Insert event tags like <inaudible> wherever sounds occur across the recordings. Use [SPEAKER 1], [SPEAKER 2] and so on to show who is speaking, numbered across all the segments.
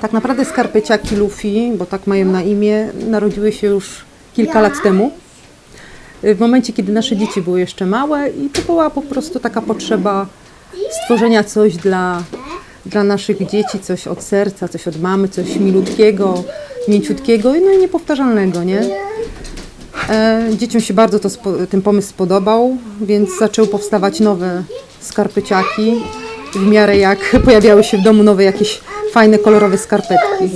[SPEAKER 1] Tak naprawdę skarpeciaki Luffy, bo tak mają na imię, narodziły się już kilka lat temu. W momencie, kiedy nasze dzieci były jeszcze małe i to była po prostu taka potrzeba stworzenia coś dla, dla naszych dzieci, coś od serca, coś od mamy, coś milutkiego, mięciutkiego no i niepowtarzalnego, nie? E, dzieciom się bardzo to, ten pomysł spodobał, więc zaczęły powstawać nowe skarpeciaki. W miarę jak pojawiały się w domu nowe jakieś fajne, kolorowe skarpetki.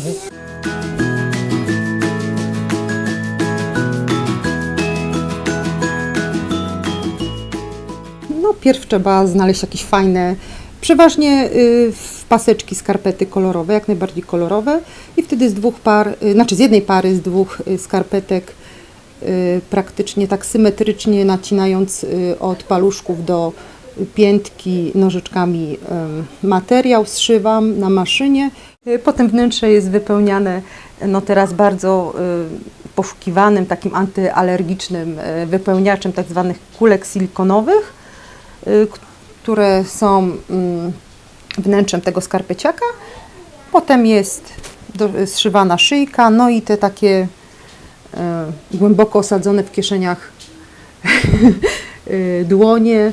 [SPEAKER 1] No, pierw trzeba znaleźć jakieś fajne, przeważnie y, w paseczki skarpety kolorowe, jak najbardziej kolorowe i wtedy z dwóch par, y, znaczy z jednej pary, z dwóch y, skarpetek praktycznie tak symetrycznie nacinając od paluszków do piętki nożyczkami materiał, zszywam na maszynie. Y, Potem wnętrze jest wypełniane no teraz bardzo y, poszukiwanym takim antyalergicznym y, wypełniaczem tak zwanych kulek silikonowych, które są mm, wnętrzem tego skarpeciaka. Potem jest zszywana szyjka, no i te takie głęboko osadzone w kieszeniach <laughs> dłonie.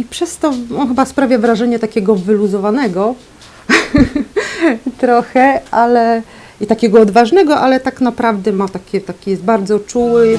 [SPEAKER 1] I przez to on chyba sprawia wrażenie takiego wyluzowanego <laughs> trochę, ale i takiego odważnego, ale tak naprawdę ma takie, taki jest bardzo czuły.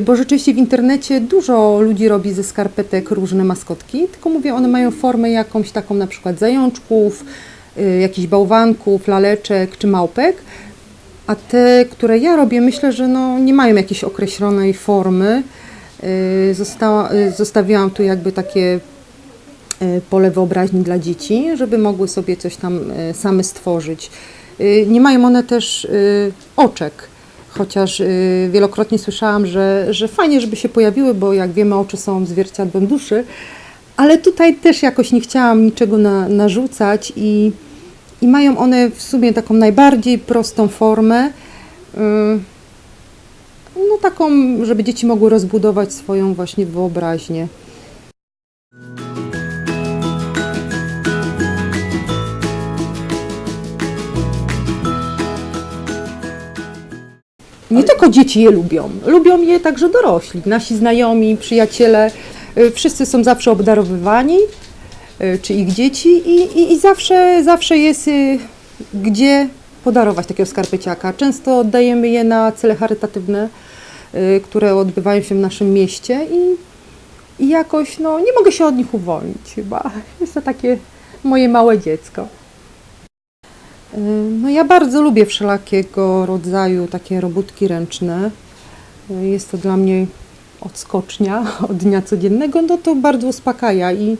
[SPEAKER 1] Bo rzeczywiście w internecie dużo ludzi robi ze skarpetek różne maskotki, tylko mówię, one mają formę jakąś taką na przykład zajączków, y, jakichś bałwanków, laleczek czy małpek, a te, które ja robię, myślę, że no, nie mają jakiejś określonej formy. Y, Została, y, zostawiłam tu jakby takie y, pole wyobraźni dla dzieci, żeby mogły sobie coś tam y, same stworzyć. Y, Nie mają one też y, oczek, chociaż y, wielokrotnie słyszałam, że, że fajnie, żeby się pojawiły, bo jak wiemy, oczy są zwierciadłem duszy, ale tutaj też jakoś nie chciałam niczego na, narzucać i, i mają one w sumie taką najbardziej prostą formę. y, No taką, żeby dzieci mogły rozbudować swoją właśnie wyobraźnię. Nie tylko dzieci je lubią, lubią je także dorośli. Nasi znajomi, przyjaciele, y, wszyscy są zawsze obdarowywani, y, czy ich dzieci i, i, i zawsze, zawsze jest y, gdzie podarować takiego skarpeciaka. Często oddajemy je na cele charytatywne, które odbywają się w naszym mieście i, i jakoś no, nie mogę się od nich uwolnić chyba. <laughs> Jest to takie moje małe dziecko. No ja bardzo lubię wszelakiego rodzaju takie robótki ręczne. Jest to dla mnie odskocznia <laughs> od dnia codziennego, no to bardzo uspokaja i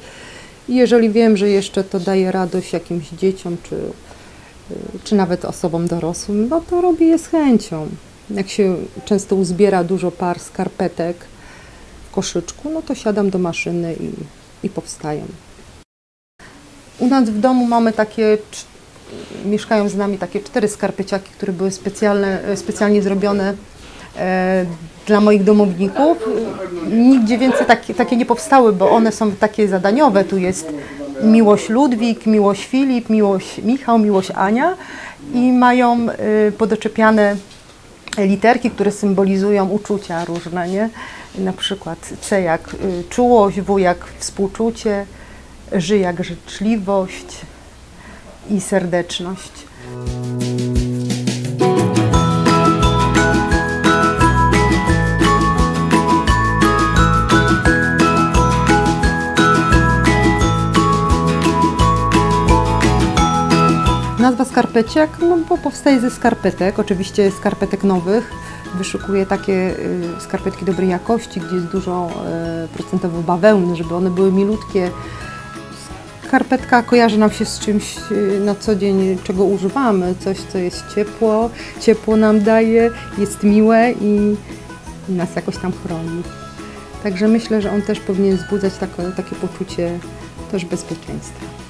[SPEAKER 1] jeżeli wiem, że jeszcze to daje radość jakimś dzieciom czy, czy nawet osobom dorosłym, no to robię je z chęcią. Jak się często uzbiera dużo par skarpetek w koszyczku, no to siadam do maszyny i, i powstają. U nas w domu mamy takie, mieszkają z nami takie cztery skarpeciaki, które były specjalne, e, specjalnie zrobione e, dla moich domowników. Nigdzie więcej takie, takie nie powstały, bo one są takie zadaniowe. Tu jest Miłość Ludwik, Miłość Filip, Miłość Michał, Miłość Ania i mają e, podoczepiane literki, które symbolizują uczucia różne, nie? Na przykład C jak czułość, W jak współczucie, Ż jak życzliwość i serdeczność. Nazwa skarpeciak, no bo powstaje ze skarpetek, oczywiście skarpetek nowych. Wyszukuję takie y, skarpetki dobrej jakości, gdzie jest dużo y, procentowo bawełny, żeby one były milutkie. Skarpetka kojarzy nam się z czymś y, na co dzień, czego używamy, coś, co jest ciepło, ciepło nam daje, jest miłe i, nas jakoś tam chroni. Także myślę, że on też powinien wzbudzać takie, takie poczucie też bezpieczeństwa.